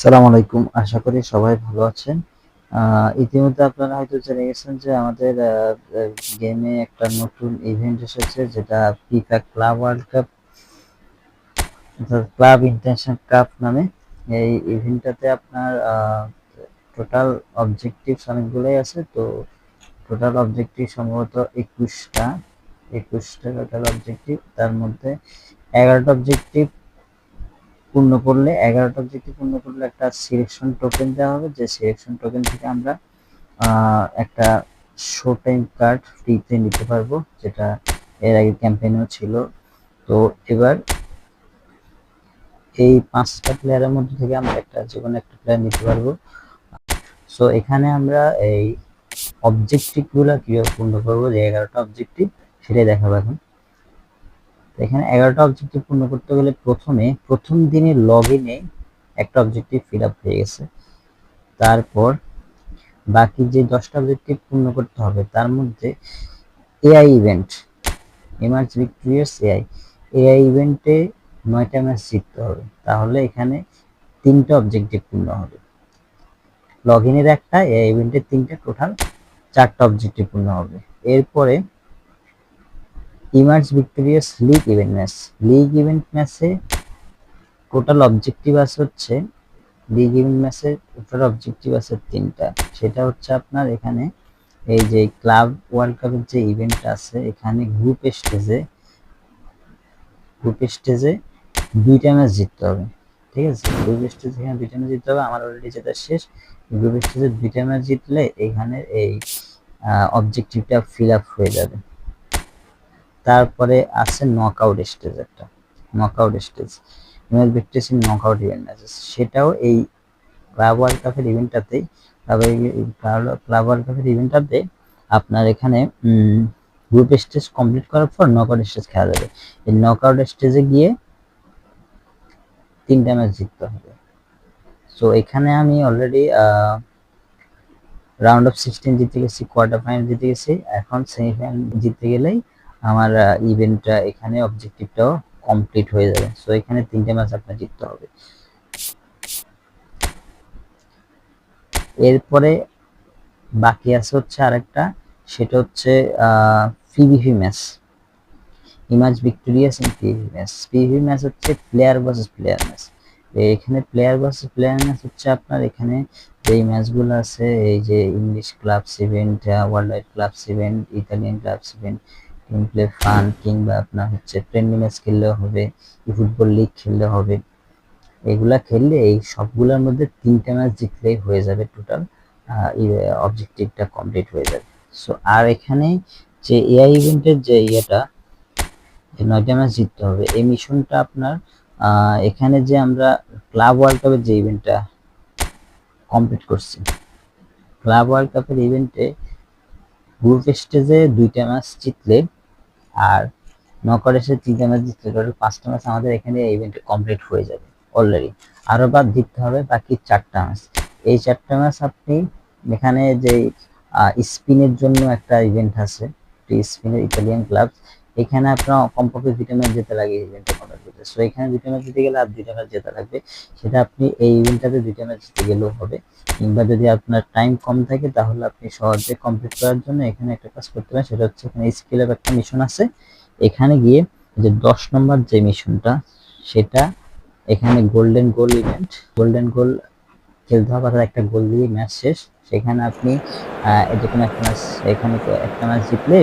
সালাম আলাইকুম। আশা করি সবাই ভালো আছেন। ইতিমধ্যে আপনারা হয়তো জেনে গেছেন যে আমাদের গেমে একটা নতুন ইভেন্ট এসেছে, যেটা FIFA club world cup club international cup নামে। এই ইভেন্টটাতে আপনার টোটাল অবজেক্টিভস অনেকগুলোই আছে। তো টোটাল অবজেক্টিভ সম্ভবত একুশটা একুশটা টোটাল অবজেক্টিভ তার মধ্যে এগারোটা অবজেক্টিভ পূর্ণ করলে, এগারোটা অবজেক্টিভ পূর্ণ করলে একটা সিলেকশন টোকেন দেওয়া হবে। যে সিলেকশন টোকেন থেকে আমরা একটা শো টাইম কার্ড ফ্রিতে নিতে পারব, যেটা এর আগে ক্যাম্পেইনও ছিল। তো এবার এই পাঁচটা প্লেয়ারের মধ্যে থেকে আমরা একটা যে কোনো একটা প্লেয়ার নিতে পারব। সো এখানে আমরা এই অবজেক্টিভগুলো কীভাবে পূর্ণ করব, যে এগারোটা অবজেক্টিভ সেটাই দেখাবো এখন। এখানে এগারোটা অবজেক্টিভ পূর্ণ করতে গেলে প্রথমে প্রথম দিনে লগ ইনে একটা অবজেক্টিভ ফিল আপ হয়ে গেছে। তারপর বাকি যে দশটা অবজেক্টিভ পূর্ণ করতে হবে, তার মধ্যে AI event emerge victorious AI AI ইভেন্টে নয়টা ম্যাচ জিততে হবে। তাহলে এখানে তিনটা অবজেক্টিভ পূর্ণ হবে। লগ ইনের একটা এআই ইভেন্টের তিনটা টোটাল চারটা অবজেক্টিভ পূর্ণ হবে। এরপরে emerge victorious league event match league event ম্যাচে টোটাল অবজেক্টিভ আছে হচ্ছে লিগ ইভেন্ট ম্যাচের টোটাল অবজেক্টিভ আছে তিনটা। সেটা হচ্ছে আপনার এখানে এই যে ক্লাব ওয়ার্ল্ড কাপের যে ইভেন্ট আছে, এখানে গ্রুপ স্টেজে গ্রুপ স্টেজে দুইটা ম্যাচ জিততে হবে। ঠিক আছে? গ্রুপ স্টেজ এখানে দুইটা ম্যাচ জিততে হবে, আমার অলরেডি যেটা শেষ। গ্রুপ স্টেজে দুইটা ম্যাচ জিতলে এখানে এই অবজেক্টিভটা ফিল আপ হয়ে যাবে। তারপরে আছে নকআউট স্টেজ একটা knockout stage emerge victorious in knockout event আছে। সেটাও এই ক্লাব ওয়ার্ল্ড কাপের ইভেন্টটাতেই ক্লাব ওয়ার্ল্ড কাপের ইভেন্টটাতে আপনার এখানে গ্রুপ স্টেজ কমপ্লিট করার পর নকআউট স্টেজ খেলা যাবে। এই নকআউট স্টেজে গিয়ে তিনটা ম্যাচ জিততে হবে। সো এখানে আমি অলরেডি রাউন্ড অফ সিক্সটিন জিতে গেছি কোয়ার্টার ফাইনাল জিতে গেছি। এখন সেমিফাইনাল জিততে গেলেই আমার ইভেন্টটা এখানে অবজেক্টিভটাও কমপ্লিট হয়ে যাবে। সো এখানে তিনটে ম্যাচ আপনার জিততে হবে। এরপরে বাকি আছে হচ্ছে আরেকটা। সেটা হচ্ছে PVP match emerge victorious in PVP match PVP match হচ্ছে প্লেয়ার ভার্সেস প্লেয়ার ম্যাচ এখানে প্লেয়ার ভার্সেস প্লেয়ার ম্যাচ হচ্ছে আপনার এখানে যেই ম্যাচগুলো আছে, এই যে English clubs event worldwide clubs event Italian clubs event team play fun কিংবা আপনার হচ্ছে ফ্রেন্ডলি ম্যাচ খেললেও হবে ফুটবল লিগ খেললে হবে, এগুলা খেললে এই সবগুলোর মধ্যে তিনটা ম্যাচ জিতলেই হয়ে যাবে টোটাল অবজেক্টিভটা কমপ্লিট হয়ে যাবে। সো আর এখানে যে এআই ইভেন্টের যে ইয়েটা নয়টা ম্যাচ জিততে হবে, এই মিশনটা আপনার এখানে যে আমরা ক্লাব ওয়ার্ল্ড কাপের যে ইভেন্টটা কমপ্লিট করছি ক্লাব ওয়ার্ল্ড কাপের ইভেন্টে গ্রুপ স্টেজে দুইটা ম্যাচ জিতলে আর নকআউট এসে তিনটা ম্যাচ জিততে টোটাল পাঁচটা ম্যাচ আমাদের এখানে ইভেন্ট কমপ্লিট হয়ে যাবে অলরেডি আরও বাদ জিততে হবে বাকি চারটা ম্যাচ এই চারটা ম্যাচ আপনি এখানে যে স্পিনের জন্য একটা ইভেন্ট আছে স্পিনের ইতালিয়ান ক্লাব এখানে আপনার কমপক্ষে ম্যাচ যেতে লাগে ইভেন্টে কমপ্লিট করতে সো এখানে ম্যাচ জিতে গেলে আর দুইটা ম্যাচ যেতে লাগবে। সেটা আপনি এই ইভেন্টটাতে দুইটা ম্যাচ জিতে গেলেও হবে। কিংবা যদি আপনার টাইম কম থাকে, তাহলে আপনি সহজে কমপ্লিট করার জন্য এখানে একটা কাজ করতে পারেন। সেটা হচ্ছে এখানে স্কিল স্কিলের একটা মিশন আছে। এখানে গিয়ে যে দশ নম্বর যে মিশনটা সেটা এখানে golden goal event golden goal খেলতে হবে, অর্থাৎ একটা গোল দিয়ে ম্যাচ শেষ। সেখানে আপনি কোনো একটা ম্যাচ এখানে একটা ম্যাচ জিতলে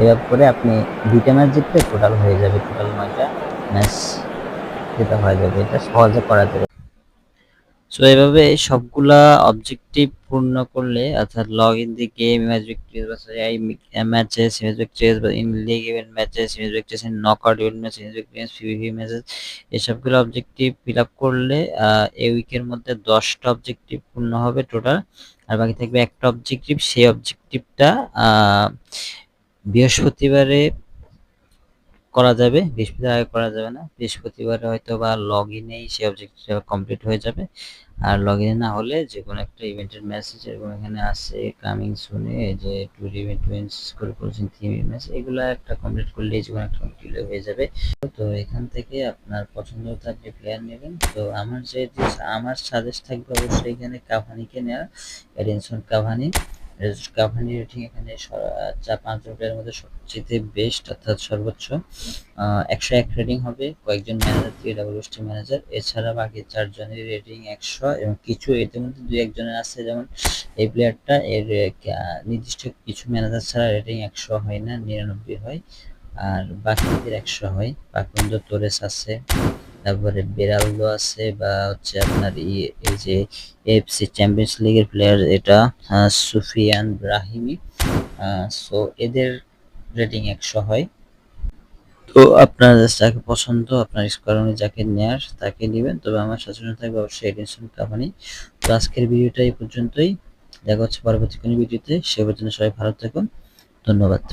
এবার পরে আপনি দুইটা ম্যাচ জিতলে টোটাল হয়ে যাবে টোটাল নয়টা ম্যাচ যেটা হয়ে যাবে। এটা সহজে করা যাবে। সো এভাবে সবগুলা অবজেক্টিভ পূর্ণ করলে, অর্থাৎ log in the game match victories বা ম্যাচেস ইমেজ ভিক্টরিজ বা in league event matches image victories in knockout event match image victories PVP matches এসবগুলো অবজেক্টিভ ফিল আপ করলে এই উইকের মধ্যে দশটা অবজেক্টিভ পূর্ণ হবে টোটাল আর বাকি থাকবে একটা অবজেক্টিভ সেই অবজেক্টিভটা বৃহস্পতিবারে করা যাবে, বৃহস্পতিবার আগে করা যাবে না। বৃহস্পতিবারে হয়তো বা লগ ইনেই সে অবজেক্টটা কমপ্লিট হয়ে যাবে। আর লগ ইন না হলে যে কোনো একটা ইভেন্টের মেসেজ এবং এখানে আছে কামিং সুনে যে টু ইভেন্ট উইন্স করে করেছেন থিম ম্যাচ এগুলো একটা কমপ্লিট করলে যে কোনো একটা কমপ্লিট হয়ে যাবে। তো এখান থেকে আপনার পছন্দ মতো আপনি প্লেয়ার নেবেন। তো আমার যে, আমার সাজেস্ট থাকবে অবশ্যই এখানে কাভানিকে নেওয়া এডেনসন কাভানি কাভানি রেটিং এখানে চার পাঁচজন প্লেয়ারের মধ্যে সবচেয়ে বেস্ট অর্থাৎ সর্বোচ্চ। একশো এক রেটিং হবে, কয়েকজন ম্যানেজার থেকে ডাবল স্টার ম্যানেজার এছাড়া বাকি চারজনের রেটিং একশো এবং কিছু এদের মধ্যে দুই একজনের আছে, যেমন এই প্লেয়ারটা এর নির্দিষ্ট কিছু ম্যানেজার ছাড়া রেটিং একশো হয় না, নিরানব্বই হয়। আর বাকিদের একশো হয় পাকুন্দ তোরেস আছে। তারপরে বেরালদো আছে বা হচ্ছে আপনার এই যে এফসি চ্যাম্পিয়ন্স লিগের প্লেয়ার এটা সুফিয়ান ব্রাহিমি সো এদের রেটিং একশো হয়। তো আপনার যাকে পছন্দ, আপনার স্কোয়ার অনুযায়ী যাকে নেয়ার, তাকে নেবেন। তবে আমার সচেতন থাকবে অবশ্যই এডিনসন কামানি তো আজকের ভিডিওটা এই পর্যন্তই। দেখা হচ্ছে পরবর্তী কোনো ভিডিওতে সে পর্যন্ত সবাই ভালো থাকুন। ধন্যবাদ।